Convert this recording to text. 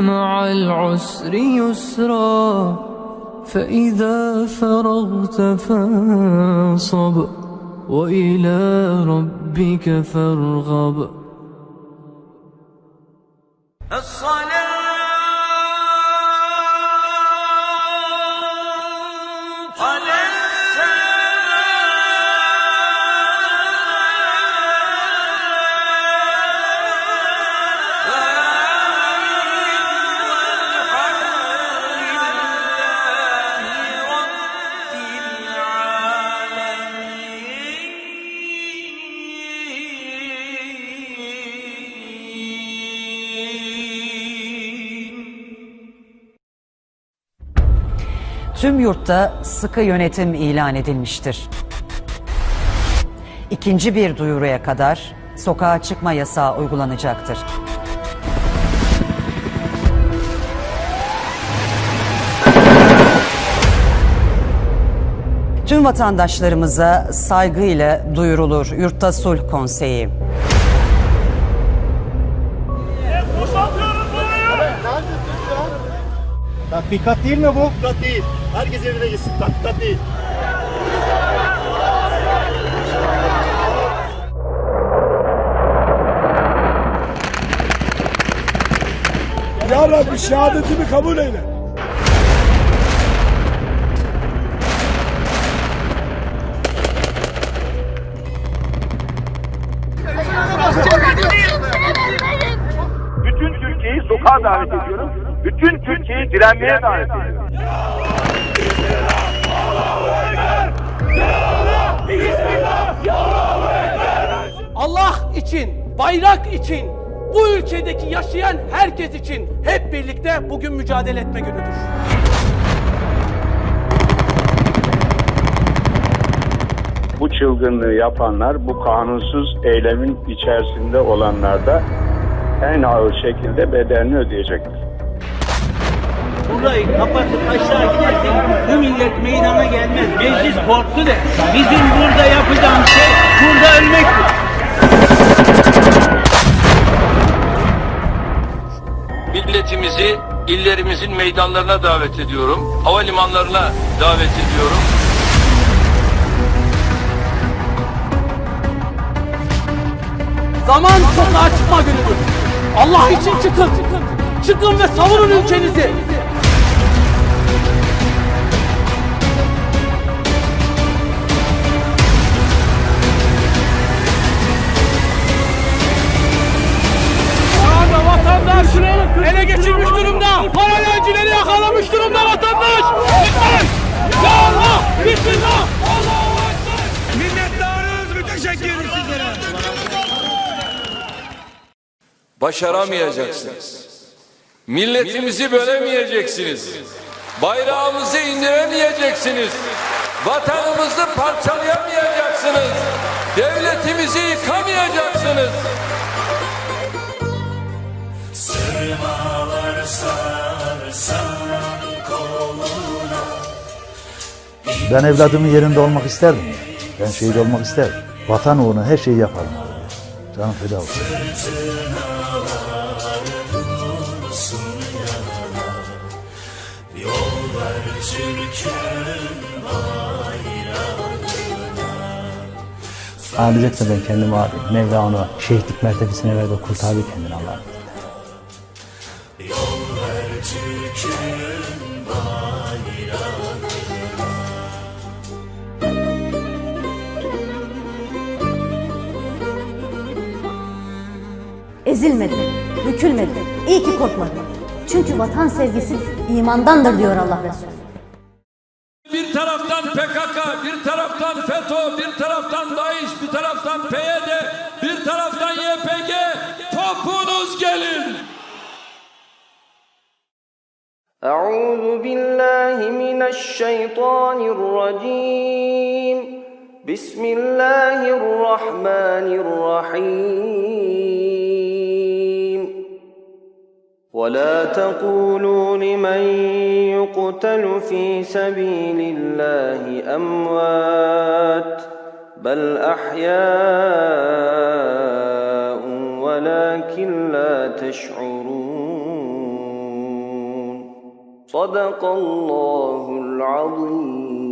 مع العسر يسرا فإذا فرغت فانصب وإلى ربك فارغب. Tüm yurtta sıkı yönetim ilan edilmiştir. İkinci bir duyuruya kadar sokağa çıkma yasağı uygulanacaktır. Tüm vatandaşlarımıza saygıyla duyurulur Yurtta Sulh Konseyi. Tatbikat değil mi bu? Tatbikat değil. Herkes evine gitsin. Tatbikat değil. Ya Rabbi şehadetimi kabul eyle. Bütün Türkiye'yi sokağa davet ediyorum. Bütün Türkiye'yi direnmeye davet ediyorum. Allah için, bayrak için, bu ülkedeki yaşayan herkes için hep birlikte bugün mücadele etme günüdür. bu çılgınlığı yapanlar, bu kanunsuz eylemin içerisinde olanlar da en ağır şekilde bedelini ödeyecektir. Burayı kapatıp aşağı gidersek bu millet meydana gelmez. Meclis korktu de. Bizim burada yapacağımız şey burada ölmektir. Milletimizi illerimizin meydanlarına davet ediyorum. Havalimanlarına davet ediyorum. Zaman sokağa çıkma günüdür. Allah için çıkın. Çıkın ve savunun ülkenizi. Müteşekkiriz sizlere. Başaramayacaksınız. Milletimizi bölemeyeceksiniz. Bayrağımızı indiremeyeceksiniz. Vatanımızı parçalayamayacaksınız. Devletimizi yıkamayacaksınız. Ben evladımın yerinde olmak isterdim. Ben şehit olmak isterdim. Vatan uğruna her şeyi yaparım. Canım feda olsun. Ağlayacaksa ben kendimi ağlayayım. Mevla onu şehitlik mertebesine ver ve kurtar bir kendini Allah'ım. Ezilmedim, bükülmedim. İyi ki korkmadım. Çünkü vatan sevgisi imandandır diyor Allah Resulü. Bir taraftan PKK, bir taraftan FETÖ, bir taraftan DAEŞ, bir taraftan PYD, bir taraftan YPG. Topunuz gelin. Euzu billahi mineşşeytanirracim. Bismillahirrahmanirrahim. ولا تقولوا لمن يقتل في سبيل الله أموات بل أحياء ولكن لا تشعرون صدق الله العظيم